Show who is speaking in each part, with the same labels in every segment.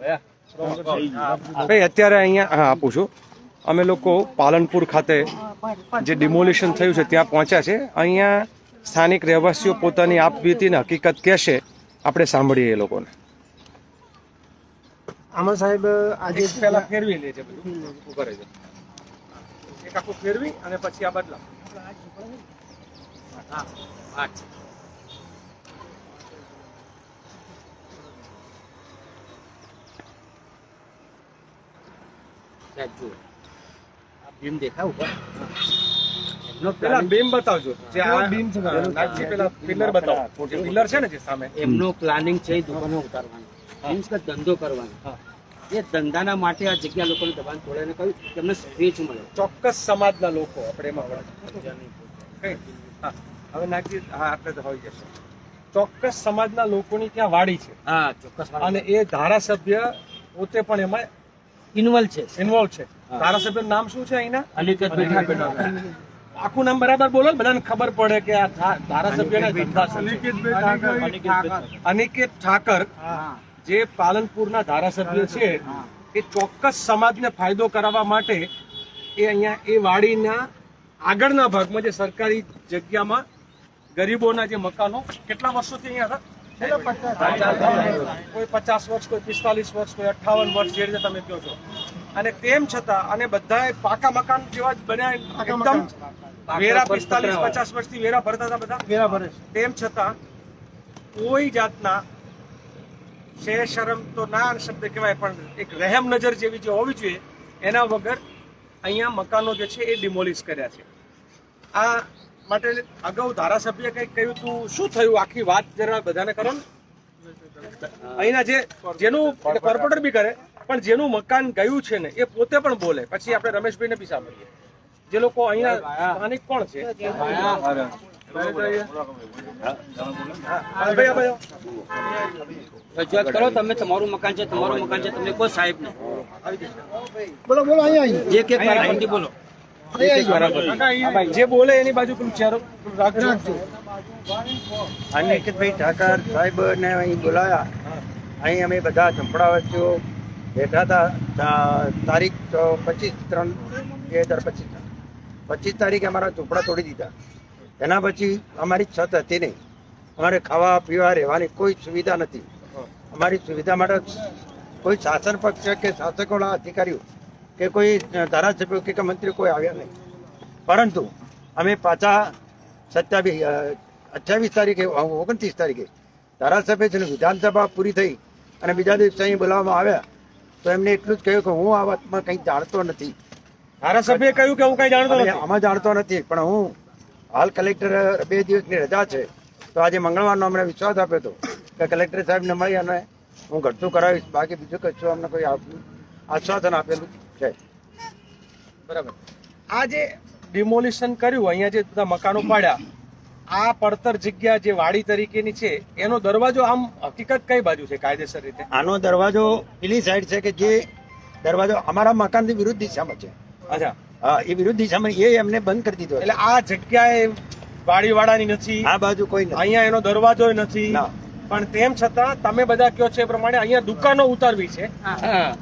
Speaker 1: ભાઈ અત્યારે અહીંયા હા આપું છું. અમે લોકો પાલનપુર ખાતે જે ડિમોલિશન થયું છે ત્યાં પહોંચ્યા છે. અહીંયા સ્થાનિક રહેવાસીઓ પોતાની આપવીતીને હકીકત કહેશે. આપણે સાંભળીએ એ લોકોને.
Speaker 2: આમાં સાહેબ આજે
Speaker 1: પહેલા ફેરવી લે છે બધું. કરે છે એક આખું ફેરવી અને પછી આ બદલા હા હા.
Speaker 3: ઉપર? એમનો
Speaker 1: પેલા બીમ બતાવજો. જે આ
Speaker 2: beam છે ખરા?
Speaker 1: પેલા પિલર બતાવો. જે પિલર છે ને જે સામે.
Speaker 3: એમનો પ્લાનિંગ છે દુકાનો ઉતારવાનો. મીન્સ કે ધંધો કરવાનો.
Speaker 1: હા.
Speaker 3: એ ધંધાના માટે આ જગ્યા લોકોને દબાણ તોડે કહ્યું કે એમને મળે.
Speaker 1: ચોક્કસ સમાજના લોકો આપણે એમાં વળે. હા. હવે નાગજી હા આપણે તો હોઈ જશે. ચોક્કસ સમાજના લોકોની ત્યાં વાડી છે.
Speaker 3: હા ચોક્કસ
Speaker 1: અને એ ધારાસભ્ય પોતે પણ એમાં
Speaker 3: ઇન્વોલ્વ છે.
Speaker 1: ઇન્વોલ્વ છે. ધારાસભ્યનું નામ શું છે અહીંના?
Speaker 3: ઠાકોર
Speaker 1: આખું નામ બરાબર બોલો ને બધાને ખબર પડે કે આ ધારાસભ્યના ધંધા છે. અનિકેત ઠાકર
Speaker 3: હા.
Speaker 1: જે પાલનપુરના ધારાસભ્ય છે એ ચોક્કસ સમાજને ફાયદો કરાવવા માટે એ અહીંયા એ વાડીના આગળના ભાગમાં જે સરકારી જગ્યામાં ગરીબોના જે મકાનો કેટલા વર્ષોથી અહીંયા હતા? કોઈ પચાસ વર્ષ કોઈ પિસ્તાલીસ વર્ષ કોઈ અઠ્ઠાવન વર્ષ જે રીતે તમે કહો છો. અને તેમ છતાં અને બધા પાકા મકાન જેવા જ બન્યા એકદમ વેરા પિસ્તાલીસ પચાસ વર્ષથી વેરા ભરતા હતા બધા?
Speaker 2: વેરા ભરે છે.
Speaker 1: તેમ છતાં કોઈ જાતના શે શરમ તો ના શબ્દ કહેવાય પણ એક રહેમ નજર જેવી જે હોવી જોઈએ એના વગર અહીંયા મકાનો જે છે એ ડિમોલિશ કર્યા છે. આ માટે અગાઉ ધારાસભ્ય કંઈક કહ્યું હતું. શું થયું? આખી વાત જરા બધાને કરો ને. અહીંના જે જેનું કોર્પોરેટર બી કરે પણ જેનું મકાન ગયું છે ને એ પોતે પણ બોલે. પછી આપણે રમેશભાઈને બી સાંભળીએ. જે લોકો અહીંયા સ્થાનિક કોણ છે.
Speaker 3: રજૂઆત કરો તમે તમારું મકાન છે તમારું મકાન છે તમને કોઈ સાહેબ નહીં.
Speaker 2: બોલો બોલો અહીંયા
Speaker 3: જે કે બોલો.
Speaker 2: અહીંયા
Speaker 1: જે બોલે એની બાજુ પેલું ચહેરો રાખજો.
Speaker 4: અનિકેતભાઈ ઠાકર સાહેબને અહીં બોલાયા. અહીં અમે બધા ઝંપડાવાસીઓ બેઠા હતા તારીખ પચીસ ત્રણ બે હજાર પચીસ પચીસ તારીખે અમારા ઝૂંપડા તોડી દીધા. એના પછી અમારી છત હતી નહીં. અમારે ખાવા પીવા રહેવાની કોઈ સુવિધા નથી. અમારી સુવિધા માટે કોઈ શાસન પક્ષ કે શાસકોના અધિકારીઓ કે કોઈ ધારાસભ્યો કે મંત્રી કોઈ આવ્યા નહીં. પરંતુ અમે પાછા સત્યાવીસ અઠ્યાવીસ તારીખે ઓગણત્રીસ તારીખે ધારાસભ્ય છે વિધાનસભા પૂરી થઈ અને બીજા દિવસે અહીં બોલાવવામાં આવ્યા તો એમને એટલું જ કહ્યું કે હું આ વાતમાં કંઈ જાણતો નથી.
Speaker 1: ધારાસભ્યએ કહ્યું કે હું કંઈ જાણતો નથી?
Speaker 4: આમાં જાણતો નથી પણ હું હાલ કલેક્ટર બે દિવસની રજા છે તો આજે મંગળવારનો અમને વિશ્વાસ આપ્યો હતો કે કલેક્ટર સાહેબને મળી અને હું ઘટતું કરાવીશ. બાકી બીજું કશું અમને કોઈ આશ્વાસન આપેલું છે
Speaker 1: બરાબર. આ જે ડિમોલિશન કર્યું અહીંયા જે બધા મકાનો પાડ્યા આ પડતર જગ્યા જે વાડી તરીકેની છે એનો દરવાજો આમ હકીકત કઈ બાજુ છે કાયદેસર રીતે?
Speaker 4: આનો દરવાજો પેલી સાઈડ છે કે જે દરવાજો અમારા મકાનથી વિરુદ્ધ દિશામાં છે.
Speaker 1: અચ્છા.
Speaker 4: હા એ વિરુદ્ધ દિશામાં એ એમને બંધ કરી દીધો
Speaker 1: એટલે આ જગ્યાએ વાડીવાળાની નથી.
Speaker 4: આ બાજુ કોઈ
Speaker 1: અહીંયા એનો દરવાજો નથી. પણ તેમ છતાં તમે બધા કયો છો એ પ્રમાણે અહીંયા દુકાનો ઉતારવી છે.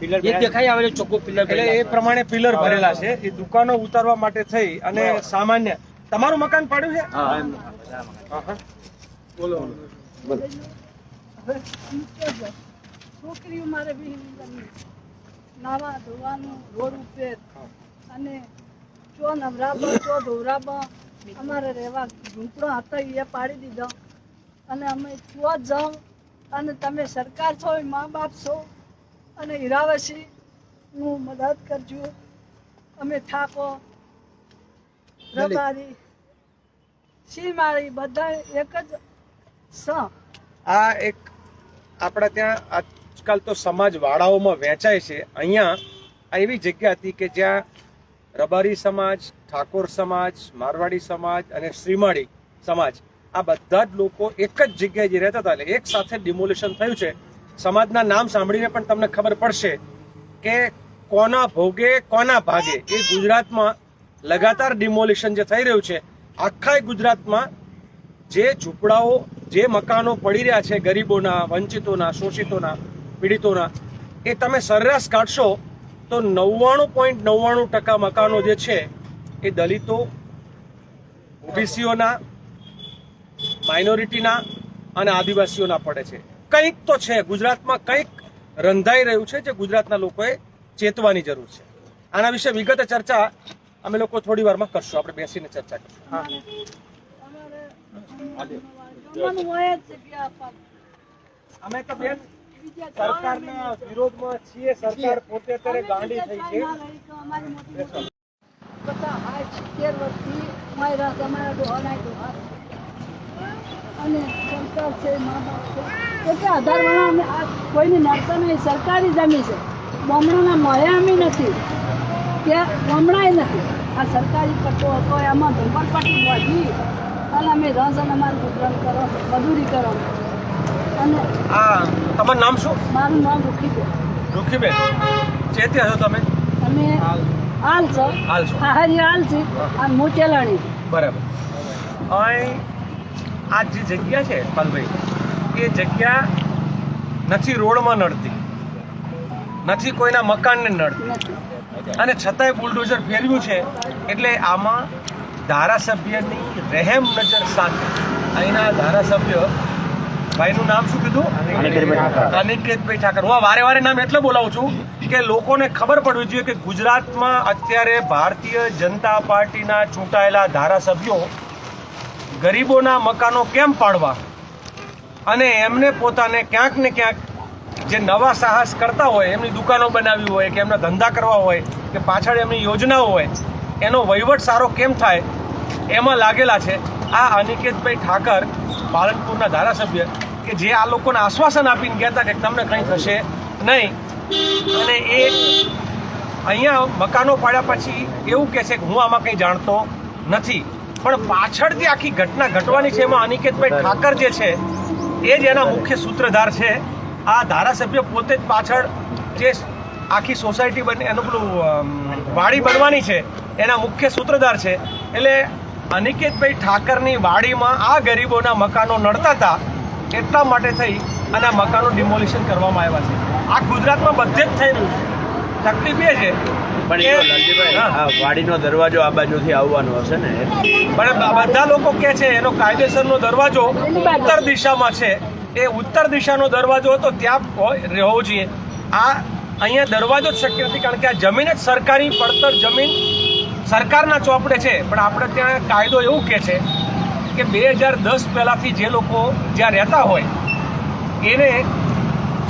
Speaker 3: પિલર એક દેખાઈ આવે ચોખ્ખો પિલર
Speaker 1: એટલે એ પ્રમાણે પિલર ભરેલા છે. એ દુકાનો ઉતારવા માટે થઈ અને સામાન્ય. તમારું મકાન પાડ્યું છે. બોલો.
Speaker 5: છોકરીઓ મારે બી નાવા ધોવાનું રોડ ઉપર. અને ચો નવરાબા ચો ધોરાબા અમારે રહેવા ઝૂંપડો હતા એ પાડી દીધો. અને અમે ચો જાઉં અને તમે સરકાર છો મા બાપ છો અને હીરાવસી નું મદદ કરજો. અમે ઠાકો રબારી સીમાળી બધા એક જ સ.
Speaker 1: આ એક આપણા ત્યાં આજકાલ તો સમાજ વાળાઓમાં વહેંચાય છે. અહીંયા આ એવી જગ્યા હતી કે જ્યાં રબારી સમાજ ઠાકોર સમાજ મારવાડી સમાજ અને શ્રીમાળી સમાજ આ બધા જ લોકો એક જ જગ્યાએ જે રહેતા હતા એટલે એક સાથે ડિમોલિશન થયું છે. સમાજના નામ સાંભળીને પણ તમને ખબર પડશે કે કોના ભોગે, કોના ભાગે એ ગુજરાતમાં લગાતાર ડિમોલિશન જે થઈ રહ્યું છે, આખા ગુજરાતમાં જે ઝૂંપડાઓ, જે મકાનો પડી રહ્યા છે ગરીબોના, વંચિતોના, શોષિતોના, પીડિતોના, એ તમે સરેરાશ કાઢશો તો નવ્વાણું પોઈન્ટ નવ્વાણું ટકા મકાનો જે છે એ દલિતો, ઓબીસીઓના માઇનોરિટીના અને આદિવાસીઓના પડે છે. કંઈક તો છે ગુજરાતમાં કંઈક રંધાઈ રહ્યું છે જે ગુજરાતના લોકોએ ચેતવાની જરૂર છે. આના વિશે વિગત ચર્ચા અમે લોકો થોડી વારમાં કરશું. આપણે બેસીને ચર્ચા કરશું. અમે તો બેન સરકારના વિરોધમાં છીએ. સરકાર પોતે અત્યારે ગાંડી થઈ છે.
Speaker 5: બધા સિત્તેર વર્ષથી અમારા તમારા ડોહાના ડોહા છે. અને સરકાર છે મા બાપ છે. એટલે આધાર અમે આ કોઈને નડતા નહીં સરકારી જમીન છે. બમણાના મળ્યા અમે નથી. ત્યાં બમણાય નથી. આ સરકારી પટ્ટો હતો એમાં ધુમરપટ્ટી વધી. અને અમે રસ અને અમારું ગુજરાન કરો મજૂરી કરો. અને
Speaker 1: તમારું નામ શું?
Speaker 5: મારું નામ રૂખી દે
Speaker 1: જે ત્યાં છો તમે?
Speaker 5: અમે હાલ. છો.
Speaker 1: હાલ છો.
Speaker 5: હાલ છે આ હું
Speaker 1: બરાબર. અહીં આ જે જગ્યા છે પાલભાઈ એ જગ્યા નથી રોડમાં નડતી. નથી કોઈના મકાનને નડતી. અને છતાંય બુલડોઝર ફેરવ્યું છે એટલે આમાં ધારાસભ્યની રહેમ નજર સાથે અહીંના ધારાસભ્ય ભાઈનું નામ શું કીધું? અનિકેતભાઈ ઠાકર. હું વારે વારે નામ એટલે બોલાવું છું કે લોકોને ખબર પડવી જોઈએ કે ગુજરાતમાં અત્યારે ભારતીય જનતા પાર્ટીના ચૂંટાયેલા ધારાસભ્યો ગરીબોના મકાનો કેમ પાડવા? અને એમને પોતાને ક્યાંક ને ક્યાંક જે નવા સાહસ કરતા હોય, એમની દુકાનો બનાવી હોય, કે એમના ધંધા કરવા હોય, કે પાછળ એમની યોજનાઓ હોય, એનો વહીવટ સારો કેમ થાય? એમાં લાગેલા છે આ અનિકેતભાઈ ઠાકર, પાલનપુરના ધારાસભ્ય, કે જે આ લોકોને આશ્વાસન આપીને ગયા હતા કે તમને કંઈ થશે નહીં. અને એ અહીંયા મકાનો પાડ્યા પછી એવું કહે છે કે હું આમાં કંઈ જાણતો નથી. પણ પાછળથી આખી ઘટના ઘટવાની છે એમાં અનિકેતભાઈ ઠાકર જે છે એ જ એના મુખ્ય સૂત્રધાર છે. આ ધારાસભ્ય પોતે જ પાછળ જે આખી સોસાયટી બને એનું પેલું વાડી બનવાની છે એના મુખ્ય સૂત્રધાર છે. એટલે અનિકેતભાઈ ઠાકરની વાડીમાં આ ગરીબોના મકાનો નડતા હતા એટલા માટે થઈ અને આ મકાનો ડિમોલિશન કરવામાં આવ્યા છે. આ ગુજરાતમાં બધે જ થઈ રહ્યું છે. તકલીફ એ છે
Speaker 6: પણ એ લાલજીભાઈ
Speaker 1: હા.
Speaker 6: વાડીનો દરવાજો આ બાજુથી આવવાનો હશે ને.
Speaker 1: પણ બધા લોકો કે છે એનો કાયદેસરનો દરવાજો ઉત્તર દિશામાં છે. એ ઉત્તર દિશાનો દરવાજો હતો ત્યાં રહેવો જોઈએ. આ અહીંયા દરવાજો જ શક્ય નથી કારણ કે આ જમીન જ સરકારી પડતર જમીન સરકારના ચોપડે છે. પણ આપણે ત્યાં કાયદો એવું કહે છે કે બે હજાર દસ પહેલાંથી જે લોકો જ્યાં રહેતા હોય એને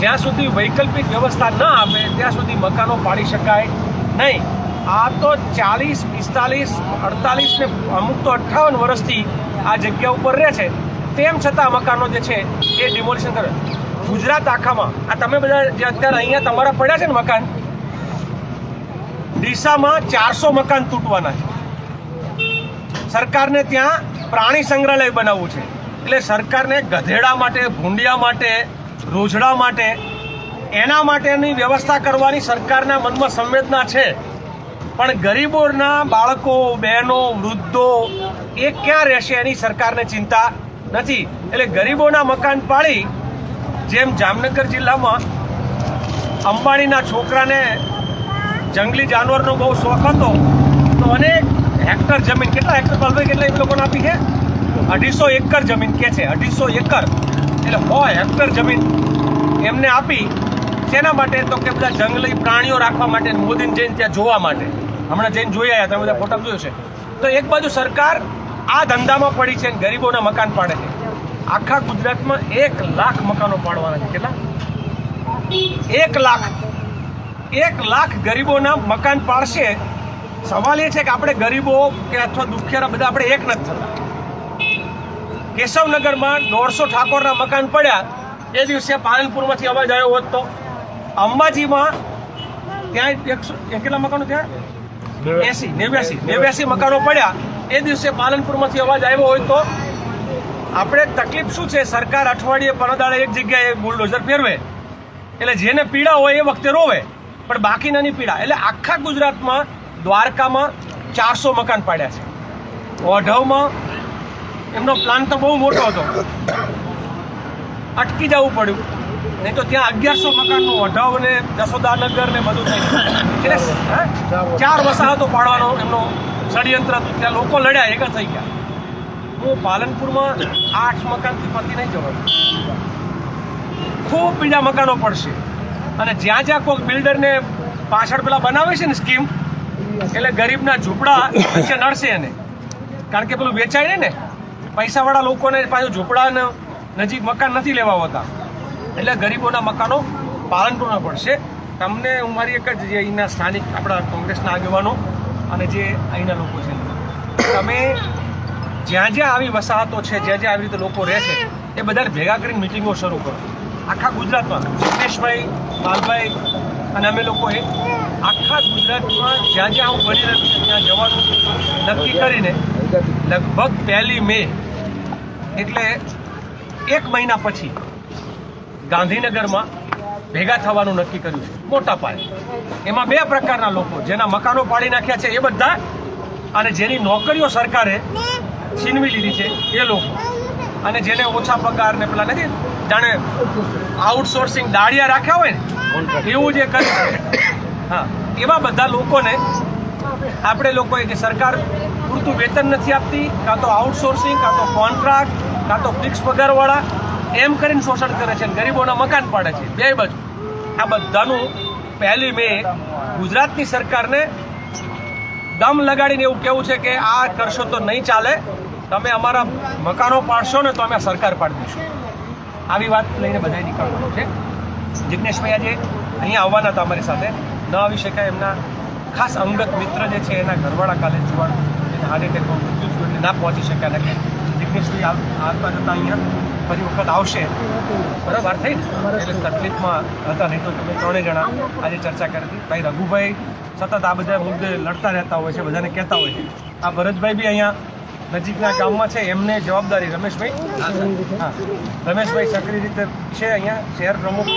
Speaker 1: જ્યાં સુધી વૈકલ્પિક વ્યવસ્થા ન આપે ત્યાં સુધી મકાનો પાડી શકાય નહીં. આ તો ચાલીસ, પિસ્તાલીસ, અડતાલીસ ને અમુક તો અઠ્ઠાવન વર્ષથી આ જગ્યા ઉપર રહે છે. તેમ છતાં મકાનો જે છે, એ ડિમોલિશન કરે. ગુજરાત આખામાં, આ તમે બધા જે અત્યારે અહીંયા તમારા પડ્યા છે ને મકાન, ડીસામાં ચારસો મકાન તૂટવાના છે. સરકારને ત્યાં પ્રાણી સંગ્રહાલય બનાવવું છે. એટલે સરકારને ગધેડા માટે, ભૂંડિયા માટે, રોજડા માટે એના માટેની વ્યવસ્થા કરવાની સરકારના મનમાં સંવેદના છે. પણ ગરીબોના બાળકો, બહેનો, વૃદ્ધો, એ ક્યાં રહેશે એની સરકારને ચિંતા નથી. એટલે ગરીબોના મકાન પાડી જેમ જામનગર જિલ્લામાં અંબાણીના છોકરાને જંગલી જાનવરનો બહુ શોખ હતો, તો અનેક હેક્ટર જમીન, કેટલા હેક્ટર પાલભાઈ, કેટલા એ લોકોને આપી છે? અઢીસો એકર જમીન કે છે, અઢીસો એકર. એટલે સો હેક્ટર જમીન એમને આપી શેના માટે? તો કે બધા જંગલી પ્રાણીઓ રાખવા માટે મોદીને જઈને ત્યાં જોવા માટે. હમણાં જઈને જોઈ આવ્યા, તમે બધા ફોટા જોયો છે. તો એક બાજુ સરકાર આ ધંધામાં પડી છે અને ગરીબોના મકાન પાડે છે. આખા ગુજરાતમાં એક લાખ મકાનો પાડવાના છે. કેટલા? એક લાખ. એક લાખ ગરીબોના મકાન પાડશે. સવાલ એ છે કે આપણે ગરીબો કે અથવા દુખિયારા બધા આપણે એક નથી થતા. કેશવનગરમાં દોઢસો ઠાકોરના મકાન પડ્યા. એ દિવસે પાલનપુરમાંથી અવાજ આવ્યો હોત તો. અંબાજીમાં ત્યાં એકસો કેટલા મકાનો ત્યાં? એસી નેવ્યાસી. નેવ્યાસી મકાનો પડ્યા. એ દિવસે પાલનપુરમાંથી અવાજ આવ્યો હોય તો આપણે તકલીફ શું છે? સરકાર અઠવાડિયે પરદાળે એક જગ્યાએ બુલડોઝર ફેરવે. એટલે જેને પીડા હોય એ વખતે રોવે. પણ બાકીનાની પીડા. એટલે આખા ગુજરાતમાં દ્વારકામાં ચારસો મકાન પાડ્યા છે. ઓઢવમાં એમનો પ્લાન તો બહુ મોટો હતો. અટકી જવું પડ્યું. નહીં તો ત્યાં અગિયારસો મકાનનું વઢાવ ને જસોદાનગર ને બધું થઈ ચાર વસાહતો પાડવાનો એમનો ષડયંત્ર હતું ત્યાં લોકો લડ્યા એક થઈ ગયા. હું પાલનપુરમાં આઠ મકાનથી પતી નહીં જવાનું. ખૂબ બીજા મકાનો પડશે. અને જ્યાં જ્યાં કોઈ બિલ્ડરને પાછળ પેલા બનાવે છે ને સ્કીમ, એટલે ગરીબના ઝૂંપડા વચ્ચે નડશે એને. કારણ કે પેલું વેચાય ને. પૈસાવાળા લોકોને પાછું ઝૂંપડા નજીક મકાન નથી લેવા હોતા. એટલે ગરીબોના મકાનો પાલનપુરમાં પડશે તમને હું મારી એક જ જે અહીંના સ્થાનિક આપણા કોંગ્રેસના આગેવાનો અને જે અહીંના લોકો છે. તમે જ્યાં જ્યાં આવી વસાહતો છે, જ્યાં જ્યાં આવી રીતે લોકો રહે છે, એ બધાને ભેગા કરીને મિટિંગો શરૂ કરો. આખા ગુજરાતમાં જિગ્નેશભાઈ, લાલભાઈ અને અમે લોકોએ આખા ગુજરાતમાં જ્યાં જ્યાં હું ફરી રહ્યો છું, ત્યાં જવાનું નક્કી કરીને લગભગ પહેલી મે એટલે એક મહિના પછી ગાંધીનગરમાં ભેગા થવાનું નક્કી કર્યું છે. મોટા પાયે. એમાં બે પ્રકારના લોકો, જેના મકાનો પાડી નાખ્યા છે એ બધા, અને જેની નોકરીઓ સરકારે છીનવી લીધી છે એ લોકો. અને જેને ઓછા પગાર ને પેલા નથી, જાણે આઉટસોર્સિંગ દાળિયા રાખ્યા હોય ને, એવું જે કર્યું હા, એવા બધા લોકોને આપણે લોકોએ કે સરકાર પૂરતું વેતન નથી આપતી, કાં તો આઉટસોર્સિંગ કાં તો કોન્ટ્રાક્ટ કાં તો ફિક્સ પગારવાળા એમ કરીને શોષણ કરે છે ગરીબોના મકાન પાડે છે. બે બાજુ. આ બધાનું પહેલી મે ગુજરાતની સરકારને દમ લગાડીને એવું કેવું છે કે આ કરશો તો નહીં ચાલે. તમે અમારા મકાનો પાડશો ને તો અમે સરકાર પાડી દઈશું. આવી વાત લઈને બધાએ નીકળવાનું છે. જિજ્ઞેશભાઈ આજે અહીંયા આવવાના હતા અમારી સાથે, ન આવી શકાય એમના ખાસ અંગત મિત્ર જે છે એના ઘરવાળા કાલે જુવાણ એને હાર્ટ એટેકમાં મૃત્યુ થયું એટલે ના પહોંચી શક્યા. નથી આવ- આવતા જતા અહીંયા ફરી વખત આવશે. બરાબર થઈ ને? એટલે તકલીફમાં હતા નહીં તો તમે ત્રણેય જણા આજે ચર્ચા કરી હતી. ભાઈ રઘુભાઈ સતત આ બધા મુદ્દે લડતા રહેતા હોય છે બધાને કહેતા હોય છે. આ ભરતભાઈ બી અહીંયા નજીકના ગામમાં છે એમને જવાબદારી રમેશભાઈ. હા રમેશભાઈ સક્રિય રીતે છે અહીંયા શહેર પ્રમુખ.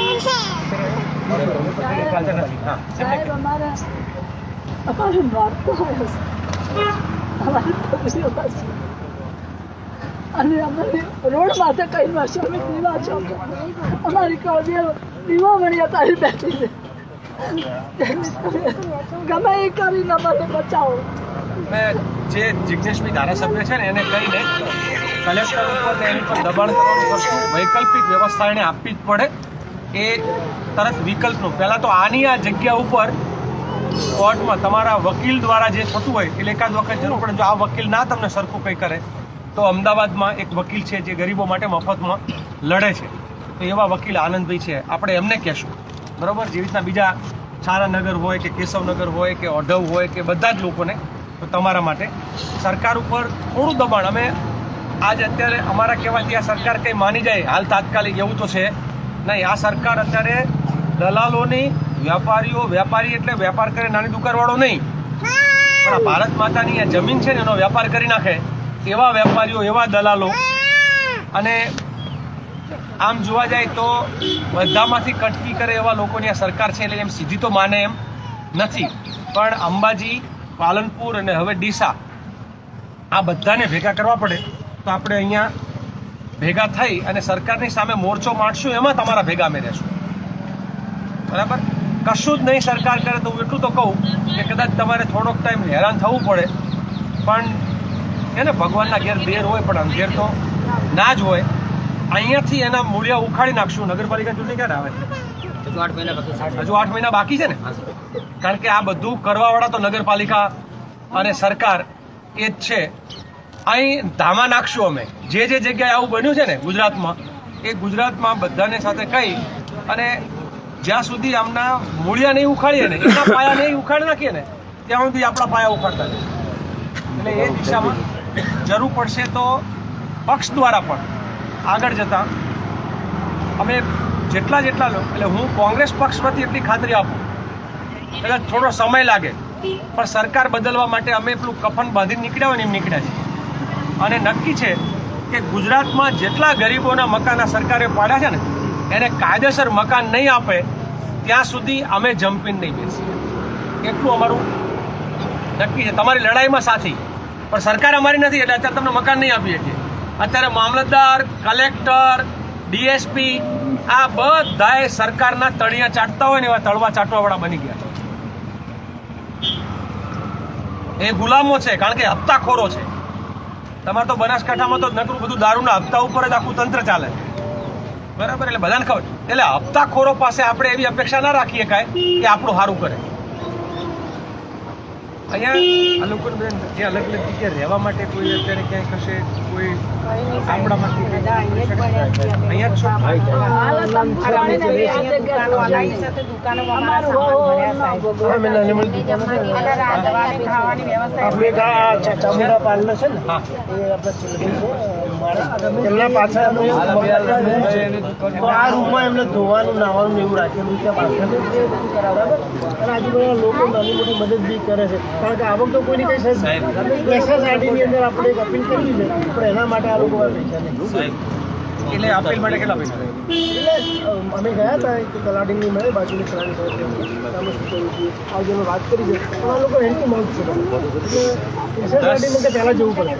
Speaker 1: નથી હા એમને
Speaker 5: અમારે અમારે મારતો હોય છે અમારી છોકરીઓ પાસે અને અમારી રોડ માથે કઈ વર્ષો અમે દીવા છો અમારી કળદીઓ પીવા મળ્યા તારી બેઠી છે. ગમે એ કરીને અમારે બચાવો.
Speaker 1: મેં જે જિજ્ઞેશભાઈ ધારાસભ્ય છે ને, એને કહીને કલેક્ટર ઉપર ને એની પર દબાણ કરવાનું વૈકલ્પિક વ્યવસ્થા એને આપવી જ પડે. એ તરત વિકલ્પનું. પહેલાં તો આની આ જગ્યા ઉપર કોર્ટમાં તમારા વકીલ દ્વારા જે થતું હોય, એટલે એકાદ વખત જરૂર પડે. જો આ વકીલ ના તમને સરખું કંઈ કરે તો અમદાવાદમાં એક વકીલ છે જે ગરીબો માટે મફતમાં લડે છે. તો એવા વકીલ આનંદભાઈ છે. આપણે એમને કહેશું. બરાબર? જેવી રીતના બીજા છારાનગર હોય કે કેશવનગર હોય કે ઓઢવ હોય કે બધા જ લોકોને, તો તમારા માટે સરકાર ઉપર થોડું દબાણ. અમે આજ અત્યારે અમારા કહેવાથી આ સરકાર કંઈ માની જાય? હાલ તાત્કાલિક એવું તો છે. નહીં, આ સરકાર અત્યારે દલાલોની વેપારીઓ વ્યાપારી એટલે વેપાર કરે નાની દુકાનવાળો નહીં. પણ આ ભારત માતાની આ જમીન છે ને, એનો વેપાર કરી નાખે. એવા વેપારીઓ, એવા દલાલો. અને આમ જોવા જાય તો બધામાંથી કટકી કરે એવા લોકોની આ સરકાર છે, એટલે એમ સીધી તો માને એમ નથી. પણ અંબાજી, પાલનપુર અને હવે ડીસા, આ બધાને ભેગા કરવા પડે તો આપણે અહીંયા ભેગા થઈ અને સરકારની સામે મોરચો માંડશું એમાં તમારા ભેગા અમે બરાબર? કશું જ નહીં સરકાર કરે તો હું એટલું તો કહું કે કદાચ તમારે થોડોક ટાઈમ હેરાન થવું પડે. પણ એને ભગવાનના ઘેર દેર હોય પણ અંધેર તો ના જ હોય. અહીંયાથી એના મૂળિયા ઉખાડી નાખશું. નગરપાલિકા ચૂંટણી ક્યારે આવે?
Speaker 3: હજુ આઠ મહિના બાકી
Speaker 1: હજુ આઠ મહિના બાકી છે ને? કારણ કે આ બધું કરવાવાળા તો નગરપાલિકા અને સરકાર એ જ છે. અહીં ધામા નાખશું અમે. જે જે જગ્યાએ આવું બન્યું છે ને ગુજરાતમાં એ ગુજરાતમાં બધાને સાથે કહી અને જ્યાં સુધી આમના મૂળિયા નહીં ઉખાડીએ ને એના પાયા નહીં ઉખાડી નાખીએ ને ત્યાં સુધી આપણા પાયા ઉખાડતા એટલે એ દિશામાં જરૂર પડશે તો પક્ષ દ્વારા પણ આગળ જતાં અમે જેટલા જેટલા એટલે હું કોંગ્રેસ પક્ષ વતી એટલી ખાતરી આપું. કદાચ થોડો સમય લાગે, પણ સરકાર બદલવા માટે અમે એટલું કફન બાંધીને નીકળ્યા હોય ને એમ નીકળ્યા છીએ. અને નક્કી છે કે ગુજરાતમાં જેટલા ગરીબોના મકાન સરકારે પાડ્યા છે ને, એને કાયદેસર મકાન નહીં આપે, ત્યાં સુધી અમે જમ્પિન નહીં બેસીએ. એટલું અમારું નક્કી છે. તમારી લડાઈમાં સાથી પણ સરકાર અમારી નથી, એટલે અત્યારે તમને મકાન નહીં આપી શકીએ અત્યારે મામલતદાર, કલેક્ટર, ડીએસપી, આ બધાએ સરકારના તળિયા ચાટતા હોય ને એવા તળવા ચાટવાવાળા બની ગયા એ ગુલામો છે, કારણ કે હપ્તાખોરો છે. તમારે તો બનાસકાંઠામાં તો નકરું બધું દારૂના હપ્તા ઉપર જ આખું તંત્ર ચાલે બરાબર, એટલે બધાને ખબર. એટલે હપ્તાખોરો પાસે આપણે એવી અપેક્ષા ના રાખીએ કાંઈ કે આપણું સારું કરે. અહીંયા આ લોકો બેન જે અલગ અલગ જગ્યાએ રહેવા માટે કોઈ અત્યારે ક્યાંય કશે કોઈ
Speaker 2: ચામુંડા પાર્લર છે ને એ આપણે. એમના પાછળ. તો આ રૂમમાં એમને ધોવાનું નાવાનું એવું રાખેલું છે પાછળ. અને આજુબાજુના લોકો નાની મોટી મદદ બી કરે છે. કારણ કે આવક તો કોઈની કઈ છે એસએસઆરટીની અંદર આપણે એક અપીલ કરવી છે પણ એના માટે આ લોકો પૈસા નહીં.
Speaker 1: એટલે અપીલ માટે કેટલા પૈસા
Speaker 2: એટલે, અમે ગયા હતા કે તલાટીની મળે, બાજુની જોઈએ આજે અમે વાત કરી છે. પણ આ છે. એટલે કે પહેલાં જવું પડે.